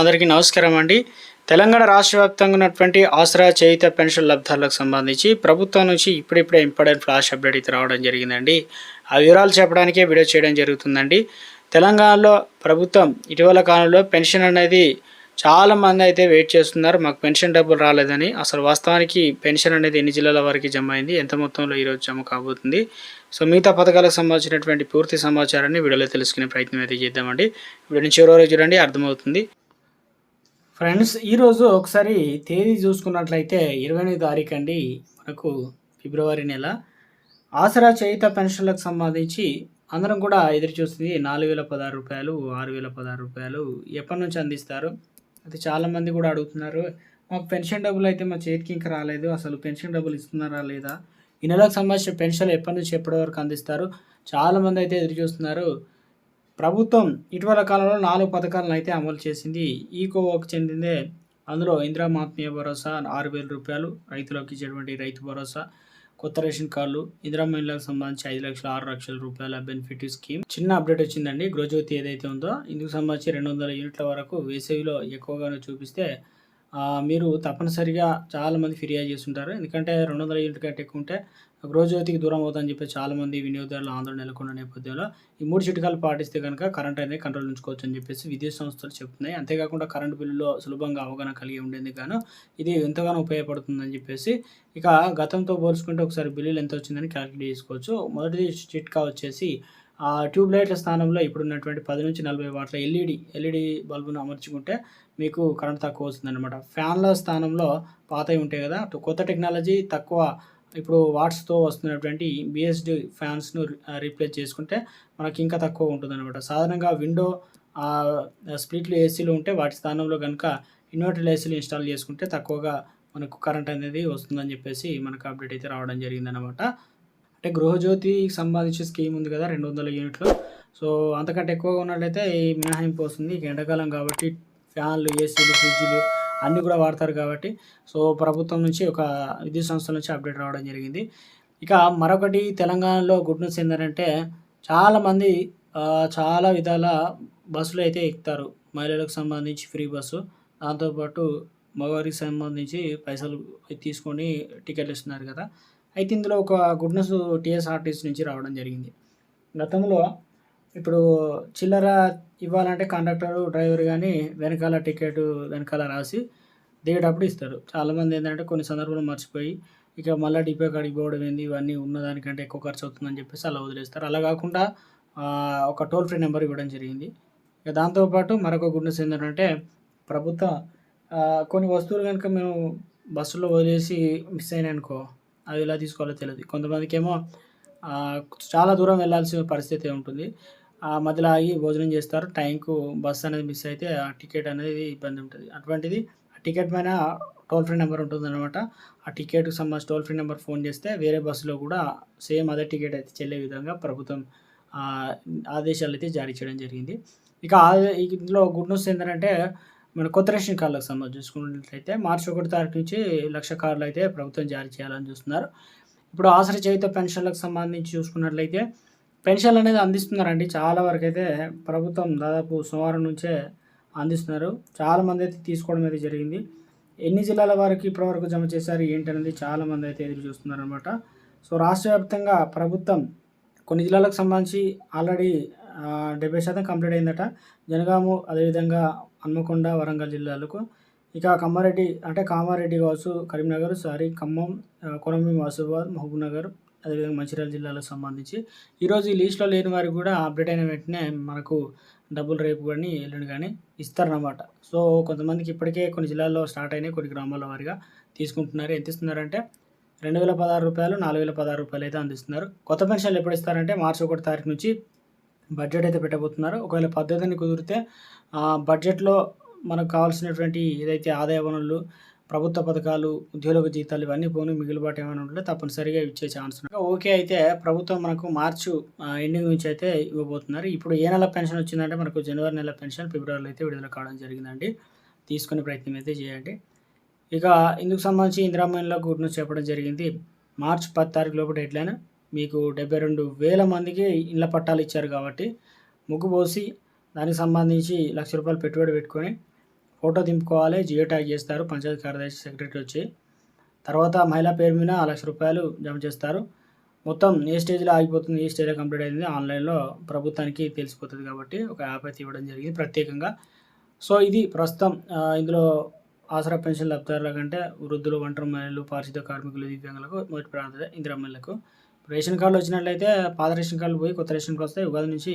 అందరికీ నమస్కారం అండి. తెలంగాణ రాష్ట్ర వ్యాప్తంగా ఉన్నటువంటి ఆసరా చేయుత పెన్షన్ లబ్ధాలకు సంబంధించి ప్రభుత్వం నుంచి ఇప్పుడిప్పుడే ఇంపార్టెంట్ ఫ్లాష్ అప్డేట్ అయితే రావడం జరిగిందండి. ఆ వివరాలు చెప్పడానికే వీడియో చేయడం జరుగుతుందండి. తెలంగాణలో ప్రభుత్వం ఇటీవల కాలంలో పెన్షన్ అనేది చాలా మంది అయితే వెయిట్ చేస్తున్నారు. మాకు పెన్షన్ డబ్బులు రాలేదని. అసలు వాస్తవానికి పెన్షన్ అనేది ఎన్ని జిల్లాల వరకు జమ అయింది? ఎంత మొత్తంలో ఈరోజు జమ కాబోతుంది? సో మిగతా పథకాలకు సంబంధించినటువంటి పూర్తి సమాచారాన్ని వీడియోలో తెలుసుకునే ప్రయత్నం అయితే చేద్దామండి. వీడియో నుంచి ఎవరో చూడండి అర్థమవుతుంది. ఫ్రెండ్స్ ఈరోజు ఒకసారి తేదీ చూసుకున్నట్లయితే ఇరవై ఎనిమిది తారీఖు అండి మనకు ఫిబ్రవరి నెల. ఆసరా చేయుత పెన్షన్లకు సంబంధించి అందరం కూడా ఎదురు చూస్తుంది నాలుగు వేల పదహారు రూపాయలు ఆరు వేల పదహారు రూపాయలు ఎప్పటి నుంచి అందిస్తారు? అది చాలామంది కూడా అడుగుతున్నారు. మాకు పెన్షన్ డబ్బులు అయితే మా చేతికి ఇంకా రాలేదు. అసలు పెన్షన్ డబ్బులు ఇస్తున్నారా లేదా? ఈ నెలకు సంబంధించిన పెన్షన్ ఎప్పటి నుంచి ఎప్పటి వరకు అందిస్తారు? చాలామంది అయితే ఎదురు చూస్తున్నారు. ప్రభుత్వం ఇటీవల కాలంలో నాలుగు పథకాలను అయితే అమలు చేసింది. ఈ కోవకు చెందిందే. అందులో ఇందిరా భరోసా ఆరు వేల రూపాయలు రైతులకు ఇచ్చేటువంటి రైతు భరోసా కొత్త రేషన్ కార్డులు ఇందిరా మహిళలకు సంబంధించి ఐదు లక్షల ఆరు లక్షల రూపాయల బెనిఫిట్ స్కీమ్. చిన్న అప్డేట్ వచ్చిందండి. గృహజ్యోతి ఏదైతే ఉందో ఇందుకు సంబంధించి రెండు వందల యూనిట్ల వరకు వేసవిలో ఎక్కువగానే చూపిస్తే మీరు తప్పనిసరిగా చాలామంది ఫిర్యాదు చేస్తుంటారు. ఎందుకంటే రెండు వందల యూనిట్ కంటే ఎక్కువ ఉంటే గృహజ్యోతికి దూరం అవుతుందని చెప్పి చాలామంది వినియోగదారులు ఆందోళన నెలకొన్న నేపథ్యంలో ఈ మూడు చిట్కాలు పాటిస్తే కనుక కరెంట్ అనేది కంట్రోల్ ఉంచుకోవచ్చు అని చెప్పేసి విద్యుత్ సంస్థలు చెప్తున్నాయి. అంతేకాకుండా కరెంటు బిల్లులో సులభంగా అవగాహన కలిగి ఉండేందుకు గాను ఇది ఎంతగానో ఉపయోగపడుతుందని చెప్పేసి ఇక గతంతో పోల్చుకుంటే ఒకసారి బిల్లులు ఎంత వచ్చిందని క్యాలిక్యులేట్ చేసుకోవచ్చు. మొదటిది చిట్కా వచ్చేసి ఆ ట్యూబ్ లైట్ల స్థానంలో ఇప్పుడు ఉన్నటువంటి పది నుంచి నలభై వాట్ల ఎల్ఈడి ఎల్ఈడి బల్బును అమర్చుకుంటే మీకు కరెంట్ తక్కువ వస్తుందన్నమాట. ఫ్యాన్ల స్థానంలో పాతవి ఉంటాయి కదా కొత్త టెక్నాలజీ తక్కువ ఇప్పుడు వాట్స్తో వస్తున్నటువంటి బిఎస్డి ఫ్యాన్స్ను రీప్లేస్ చేసుకుంటే మనకి ఇంకా తక్కువ ఉంటుంది అనమాట సాధారణంగా విండో స్ప్లిట్లు ఏసీలు ఉంటే వాటి స్థానంలో కనుక ఇన్వర్టర్ ఏసీలు ఇన్స్టాల్ చేసుకుంటే తక్కువగా మనకు కరెంట్ అనేది వస్తుందని చెప్పేసి మనకు అప్డేట్ అయితే రావడం జరిగిందనమాట అంటే గృహజ్యోతికి సంబంధించిన స్కీమ్ ఉంది కదా రెండు వందల యూనిట్లు. సో అంతకంటే ఎక్కువగా ఉన్నట్లయితే ఈ మినహాయింపు వస్తుంది. ఎండాకాలం కాబట్టి ఫ్యాన్లు ఏసీలు ఫ్రిడ్జ్లు అన్నీ కూడా వాడతారు కాబట్టి. సో ప్రభుత్వం నుంచి ఒక విద్యుత్ సంస్థల నుంచి అప్డేట్ రావడం జరిగింది. ఇక మరొకటి తెలంగాణలో గుడ్ న్యూస్ ఏంటంటే చాలామంది చాలా విధాల బస్సులు అయితే ఎక్కుతారు. మహిళలకు సంబంధించి ఫ్రీ బస్సు. దాంతోపాటు మగవారికి సంబంధించి పైసలు తీసుకొని టికెట్లు ఇస్తున్నారు కదా. అయితే ఇందులో ఒక గుడ్ న్యూస్ టీఎస్ఆర్టీసీ నుంచి రావడం జరిగింది. గతంలో ఇప్పుడు చిల్లర ఇవ్వాలంటే కండక్టర్ డ్రైవర్ కానీ వెనకాల టికెట్ వెనకాల రాసి దిగేటప్పుడు ఇస్తారు. చాలామంది ఏంటంటే కొన్ని సందర్భాలు మర్చిపోయి ఇక మళ్ళీ డిపో కాడికి పోవడం ఏంది? ఇవన్నీ ఉన్నదానికంటే ఎక్కువ ఖర్చు అవుతుందని చెప్పేసి అలా వదిలేస్తారు. అలా కాకుండా ఒక టోల్ ఫ్రీ నెంబర్ ఇవ్వడం జరిగింది. ఇక దాంతోపాటు మరొక గుడ్నెస్ ఏంటంటే ప్రభుత్వం కొన్ని వస్తువులు కనుక మేము బస్సులో వదిలేసి మిస్ అయినాయి అనుకో అవి ఎలా తీసుకోవాలో తెలియదు కొంతమందికి ఏమో చాలా దూరం వెళ్ళాల్సిన పరిస్థితి ఉంటుంది. ఆ మధ్యలో ఆగి భోజనం చేస్తారు. టైంకు బస్ అనేది మిస్ అయితే ఆ టికెట్ అనేది ఇబ్బంది ఉంటుంది. అటువంటిది ఆ టికెట్ పైన టోల్ ఫ్రీ నెంబర్ ఉంటుంది అనమాట ఆ టికెట్కి సంబంధించి టోల్ ఫ్రీ నెంబర్ ఫోన్ చేస్తే వేరే బస్సులో కూడా సేమ్ అదే టికెట్ అయితే చెల్లే విధంగా ప్రభుత్వం ఆదేశాలు అయితే జారీ చేయడం జరిగింది. ఇక ఆ- ఇందులో గుడ్ న్యూస్ ఏంటంటే మన కొత్త రేషన్ కార్డులకు సంబంధించి చూసుకున్నట్లయితే మార్చి ఒకటి తారీఖు నుంచి లక్ష కార్డులు అయితే ప్రభుత్వం జారీ చేయాలని చూస్తున్నారు. ఇప్పుడు ఆసరి చేయుత పెన్షన్లకు సంబంధించి చూసుకున్నట్లయితే పెన్షన్లు అనేది అందిస్తున్నారండి. చాలా వరకు అయితే ప్రభుత్వం దాదాపు సోమవారం నుంచే అందిస్తున్నారు. చాలామంది అయితే తీసుకోవడం అయితే జరిగింది. ఎన్ని జిల్లాల వారికి ఇప్పటివరకు జమ చేశారు? ఏంటనేది చాలామంది అయితే ఎదురు చూస్తున్నారు అనమాట సో రాష్ట్ర వ్యాప్తంగా ప్రభుత్వం కొన్ని జిల్లాలకు సంబంధించి ఆల్రెడీ డెబ్బై శాతం కంప్లీట్ అయిందట. జనగాము అదేవిధంగా హన్మకొండ వరంగల్ జిల్లాలకు. ఇక కమ్మారెడ్డి అంటే కామారెడ్డి కావచ్చు కరీంనగర్ సారీ ఖమ్మం ఆ, కొరంభీం మహబూబ్ నగర్ అదేవిధంగా మంచిర్యాల జిల్లాలో సంబంధించి. ఈరోజు ఈ లిస్ట్లో లేని వారికి కూడా అప్డేట్ అయిన వెంటనే మనకు డబ్బులు రేపు కానీ ఎల్లుండి కానీ ఇస్తారన్నమాట. సో కొంతమందికి ఇప్పటికే కొన్ని జిల్లాల్లో స్టార్ట్ అయినాయి కొన్ని గ్రామాల వారిగా తీసుకుంటున్నారు. ఎంత ఇస్తున్నారంటే రెండు వేల పదహారు రూపాయలు నాలుగు వేల పదహారు రూపాయలు అయితే అందిస్తున్నారు. కొత్త పెన్షన్లు ఎప్పుడు ఇస్తారంటే మార్చి ఒకటి తారీఖు నుంచి బడ్జెట్ అయితే పెట్టబోతున్నారు. ఒకవేళ పద్ధతిని కుదిరితే బడ్జెట్లో మనకు కావాల్సినటువంటి ఏదైతే ఆదాయ వనరులు ప్రభుత్వ పథకాలు ఉద్యోగ జీతాలు ఇవన్నీ పోను మిగిలిబాటు ఏమైనా ఉంటే తప్పనిసరిగా ఇచ్చే ఛాన్స్ ఓకే అయితే ప్రభుత్వం మనకు మార్చు ఎండింగ్ నుంచి అయితే ఇవ్వబోతున్నారు. ఇప్పుడు ఏ నెల పెన్షన్ వచ్చిందంటే మనకు జనవరి నెల పెన్షన్ ఫిబ్రవరిలో అయితే విడుదల కావడం జరిగిందండి. తీసుకునే ప్రయత్నం అయితే చేయండి. ఇక ఇందుకు సంబంధించి ఇందిరామణిలో గుడ్ న్యూస్ చెప్పడం జరిగింది. మార్చ్ పది తారీఖు లోపు డెడ్లైన్ మీకు డెబ్బై రెండు వేల మందికి ఇళ్ళ పట్టాలు ఇచ్చారు కాబట్టి ముగ్గు పోసి దానికి సంబంధించి లక్ష రూపాయలు పెట్టుబడి పెట్టుకొని ఫోటో దింపుకోవాలి జియో ట్యాగ్ చేస్తారు పంచాయతీ కార్యదర్శి సెక్రటరీ వచ్చి. తర్వాత మహిళ పేరు మీద లక్ష రూపాయలు జమ చేస్తారు. మొత్తం ఏ స్టేజ్లో ఆగిపోతుంది ఏ స్టేజ్లో కంప్లీట్ అయింది ఆన్లైన్లో ప్రభుత్వానికి తెలిసిపోతుంది కాబట్టి ఒక యాప్ అయితే ఇవ్వడం జరిగింది ప్రత్యేకంగా. సో ఇది ప్రస్తుతం ఇందులో ఆసరా పెన్షన్ లబ్ధిదారుల కంటే వృద్ధులు ఒంటరి మహిళలు పారిశుద్ధ కార్మికులు దివ్యాంగులకు మొదటి ప్రాంత ఇందిరమ్మలకు రేషన్ కార్డులు వచ్చినట్లయితే పాత రేషన్ కార్డులు పోయి కొత్త రేషన్ కార్డు వస్తే ఉగాది నుంచి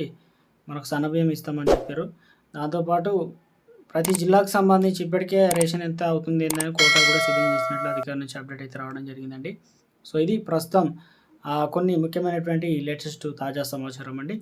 మనకు సన్నబియ్యం ఇస్తామని చెప్పారు. దాంతోపాటు ప్రతి జిల్లాకు సంబంధించి ఇప్పటికే రేషన్ ఎంత అవుతుంది ఏంటని కోటా కూడా సిద్ధం చేసినట్లు అధికారి నుంచి అప్డేట్ అయితే రావడం జరిగిందండి. సో ఇది ప్రస్తుతం కొన్ని ముఖ్యమైనటువంటి లేటెస్ట్ తాజా సమాచారం అండి.